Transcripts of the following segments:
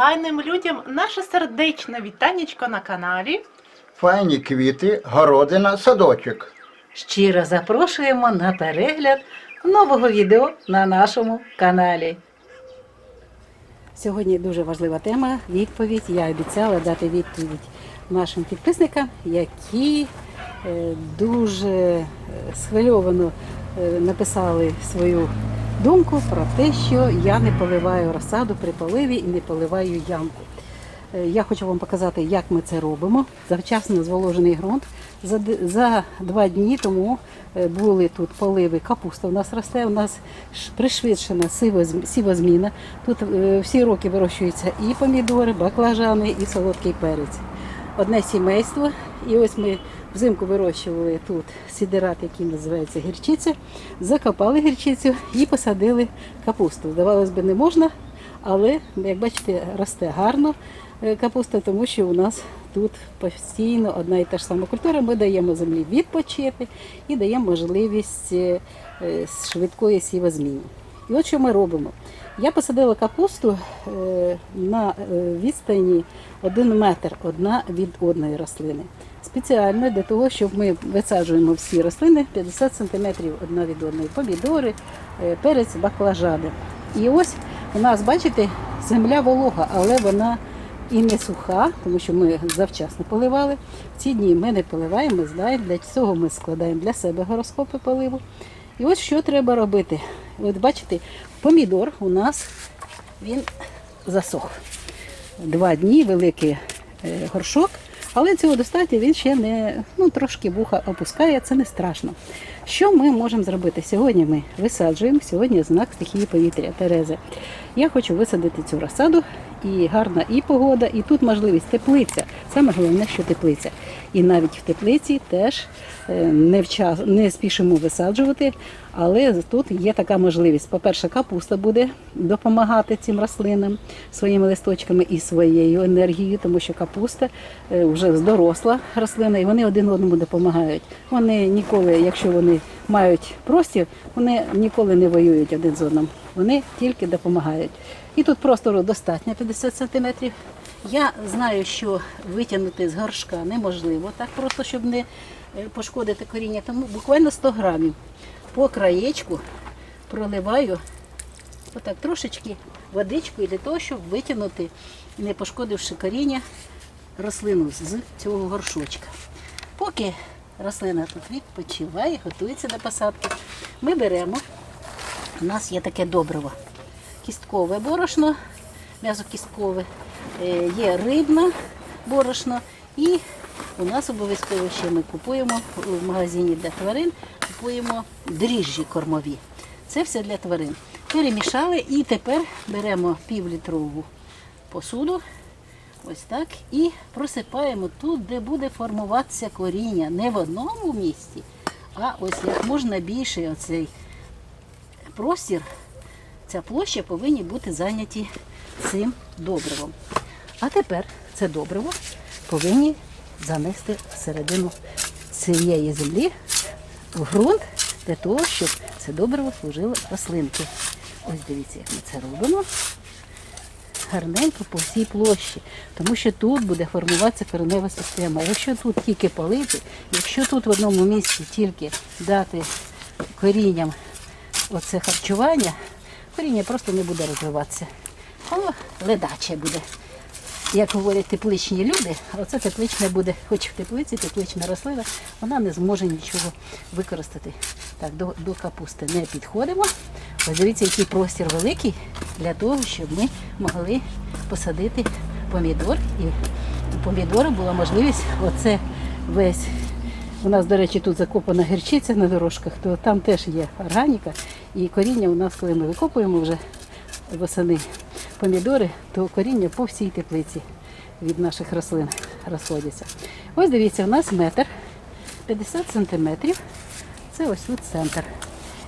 файним людям наше сердечне вітанечко на каналі. Файні квіти, городина, садочок. Щиро запрошуємо на перегляд нового відео на нашому каналі. Сьогодні дуже важлива тема відповідь. Я обіцяла дати відповідь нашим підписникам, які е, дуже е, схвильовано е, написали свою думку про те, що я не поливаю розсаду при поливі і не поливаю ямку. Е, Я хочу вам показати, як ми це робимо. Завчасно зволожений ґрунт. За, за два дні тому е, були тут поливи. Капуста у нас росте. У нас пришвидшена сівозміна. Тут е, всі роки вирощуються і помідори, баклажани, і солодкий перець. Одне сімейство. І ось ми взимку вирощували тут сідерат, який називається гірчиця. Закопали гірчицю і посадили капусту. Здавалось би, не можна, але, як бачите, росте гарно е, капуста, тому що у нас тут постійно одна і та ж сама культура. Ми даємо землі відпочити і даємо можливість е, е, швидкої сівозміни. І от що ми робимо. Я посадила капусту на відстані 1 метр одна від одної рослини. Спеціально для того, щоб ми висаджуємо всі рослини 50 см одна від одної. Помідори, е, перець, баклажани. І ось у нас, бачите, земля волога, але вона і не суха, тому що ми завчасно поливали. В ці дні ми не поливаємо, ми знаємо, для цього ми складаємо для себе гороскопи поливу. І ось що треба робити. От бачите, помідор у нас він засох. Два дні великий е, горшок, але цього достатньо він ще не ну, трошки вуха опускає, це не страшно. Що ми можемо зробити? Сьогодні ми висаджуємо, сьогодні знак стихії повітря Терези. Я хочу висадити цю розсаду, і гарна і погода, і тут можливість теплиця. Саме головне, що теплиця. І навіть в теплиці теж е, не, вчас, не спішимо висаджувати, але тут є така можливість. По-перше, капуста буде допомагати цим рослинам своїми листочками і своєю енергією, тому що капуста е, вже доросла рослина, і вони один одному допомагають. Вони ніколи, якщо вони мають простір, вони ніколи не воюють один з одним. Вони тільки допомагають. І тут простору достатньо 50 сантиметрів. Я знаю, що витягнути з горшка неможливо, так просто, щоб не е, пошкодити коріння. Тому буквально 100 грамів по краєчку проливаю отак трошечки водичкою для того, щоб витягнути, не пошкодивши коріння, рослину з цього горшочка. Поки рослина тут відпочиває, готується до посадки, ми беремо, у нас є таке добриво, кісткове борошно, м'язокісткове, е, є рибне борошно і у нас обов'язково ще ми купуємо в магазині для тварин, купуємо дріжджі кормові. Це все для тварин. Перемішали і тепер беремо півлітрову посуду, ось так, і просипаємо тут, де буде формуватися коріння. Не в одному місці, а ось як можна більше оцей простір, ця площа повинні бути зайняті цим добривом. А тепер це добриво повинні занести всередину цієї землі в ґрунт для того, щоб це добриво служило рослинки. Ось дивіться, як ми це робимо. Гарненько по всій площі, тому що тут буде формуватися коренева система. Якщо тут тільки полити, якщо тут в одному місці тільки дати корінням оце харчування, коріння просто не буде розвиватися. Воно ледаче буде. Як говорять тепличні люди, оце тепличне буде, хоч в теплиці теплична рослина, вона не зможе нічого використати. Так, до, до капусти не підходимо. Ось дивіться, який простір великий для того, щоб ми могли посадити помідор. І у помідора була можливість оце весь. У нас, до речі, тут закопана гірчиця на дорожках, то там теж є органіка. І коріння у нас, коли ми викопуємо вже восени помідори, то коріння по всій теплиці від наших рослин розходяться. Ось дивіться, у нас метр 50 сантиметрів. Це ось тут центр.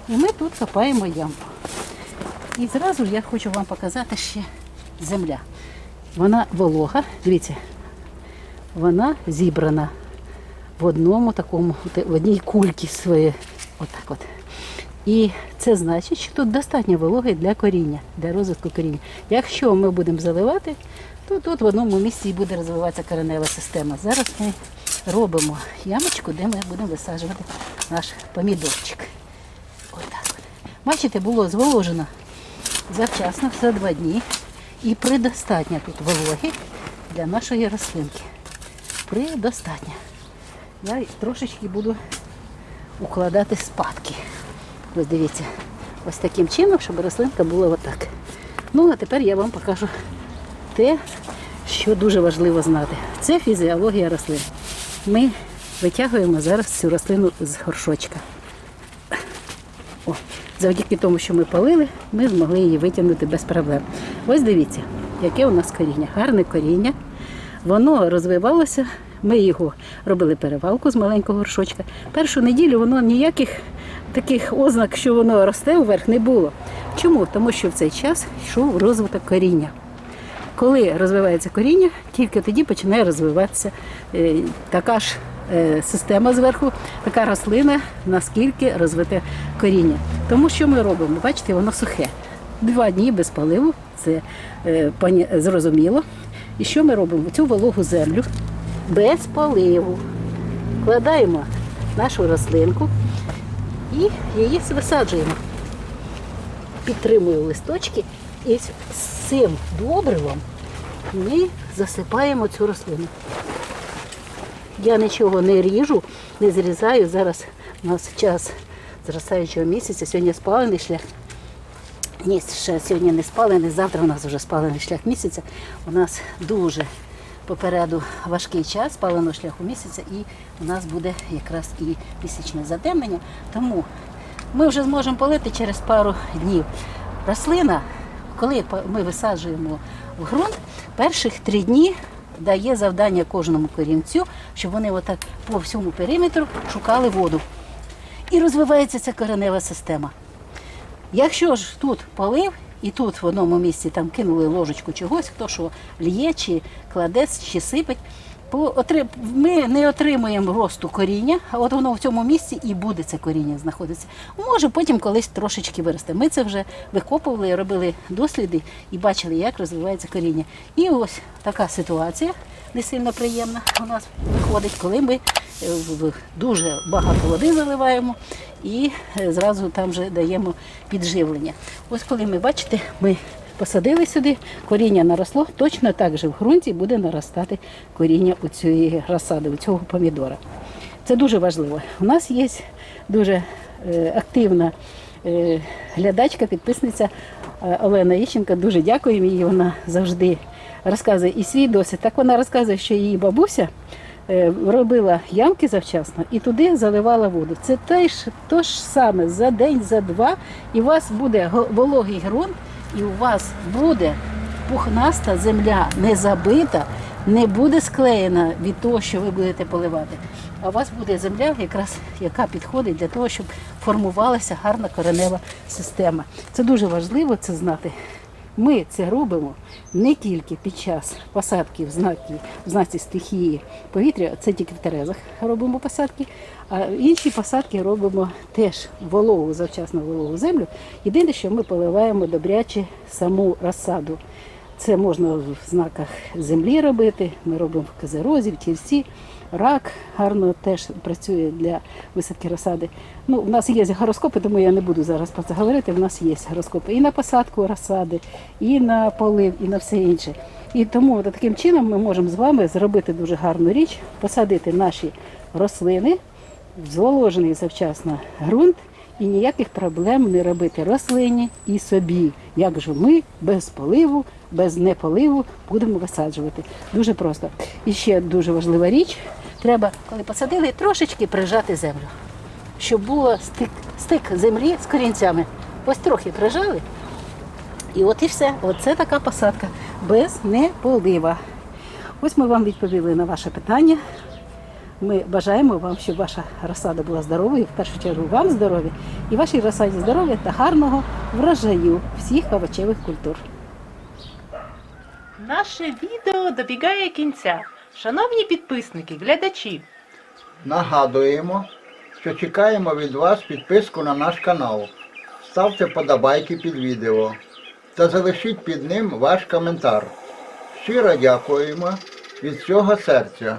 І ми тут копаємо ямку. І зразу я хочу вам показати ще земля. Вона волога, дивіться, вона зібрана в одному такому, в одній кульці своє. Отак от. І це значить, що тут достатньо вологи для коріння, для розвитку коріння. Якщо ми будемо заливати, то тут в одному місці буде розвиватися коренева система. Зараз ми робимо ямочку, де ми будемо висаджувати наш помідорчик. Отак. от. Бачите, було зволожено завчасно, за два дні. І предостатньо тут вологи для нашої рослинки. Предостатньо. Я трошечки буду укладати спадки. Ось дивіться, ось таким чином, щоб рослинка була отак. Ну, а тепер я вам покажу те, що дуже важливо знати. Це фізіологія рослин. Ми витягуємо зараз цю рослину з горшочка. О, завдяки тому, що ми палили, ми змогли її витягнути без проблем. Ось дивіться, яке у нас коріння. Гарне коріння. Воно розвивалося. Ми його робили перевалку з маленького горшочка. Першу неділю воно ніяких таких ознак, що воно росте вверх, не було. Чому? Тому що в цей час йшов розвиток коріння. Коли розвивається коріння, тільки тоді починає розвиватися е, така ж е, система зверху, така рослина, наскільки розвите коріння. Тому що ми робимо? Бачите, воно сухе. Два дні без поливу, це е, пані- зрозуміло. І що ми робимо? Цю вологу землю без поливу вкладаємо нашу рослинку і її висаджуємо. Підтримую листочки і з цим добривом ми засипаємо цю рослину. Я нічого не ріжу, не зрізаю. Зараз у нас час зростаючого місяця, сьогодні спалений шлях. Ні, ще сьогодні не спалений, завтра у нас вже спалений шлях місяця. У нас дуже попереду важкий час спаленого шляху місяця, і у нас буде якраз і місячне затемнення. Тому ми вже зможемо полити через пару днів. Рослина, коли ми висаджуємо в ґрунт, перших три дні дає завдання кожному корінцю, щоб вони отак по всьому периметру шукали воду. І розвивається ця коренева система. Якщо ж тут полив, і тут в одному місці там кинули ложечку чогось, хто що лє, чи кладе, чи сипить, ми не отримуємо росту коріння, а от воно в цьому місці і буде це коріння знаходитися. Може, потім колись трошечки виросте. Ми це вже викопували, робили досліди і бачили, як розвивається коріння. І ось така ситуація не сильно приємна у нас виходить, коли ми дуже багато води заливаємо і е, зразу там вже даємо підживлення. Ось коли ми бачите, ми посадили сюди, коріння наросло, точно так же в ґрунті буде наростати коріння у цієї розсади, у цього помідора. Це дуже важливо. У нас є дуже е, активна е, глядачка, підписниця Олена Іщенко. Дуже дякуємо їй. Вона завжди розказує і свій досвід. Так вона розказує, що її бабуся робила ямки завчасно і туди заливала воду. Це те ж, то ж саме за день, за два, і у вас буде вологий ґрунт, і у вас буде пухнаста земля не забита, не буде склеєна від того, що ви будете поливати. А у вас буде земля, якраз яка підходить для того, щоб формувалася гарна коренева система. Це дуже важливо це знати. Ми це робимо не тільки під час посадки в знаці, в знаці стихії повітря, це тільки в Терезах робимо посадки, а інші посадки робимо теж вологу, завчасно вологу землю. Єдине, що ми поливаємо добряче саму розсаду. Це можна в знаках землі робити. Ми робимо в казерозі, в тільці. Рак гарно теж працює для висадки розсади. Ну, у нас є гороскопи, тому я не буду зараз про це говорити. У нас є гороскопи і на посадку розсади, і на полив, і на все інше. І тому таким чином ми можемо з вами зробити дуже гарну річ, посадити наші рослини в завчасно ґрунт і ніяких проблем не робити рослині і собі. Як же ми без поливу, без неполиву будемо висаджувати. Дуже просто. І ще дуже важлива річ: треба, коли посадили, трошечки прижати землю, щоб було стик, стик землі з корінцями. Ось трохи прижали. І от і все. Оце така посадка без неполива. Ось ми вам відповіли на ваше питання. Ми бажаємо вам, щоб ваша розсада була здоровою, в першу чергу вам здоров'я, і вашій розсаді здоров'я та гарного врожаю всіх овочевих культур. Наше відео добігає кінця. Шановні підписники, глядачі, Нагадуємо, що чекаємо від вас підписку на наш канал. ставте подобайки під відео та залишіть під ним ваш коментар. Щиро дякуємо від всього серця.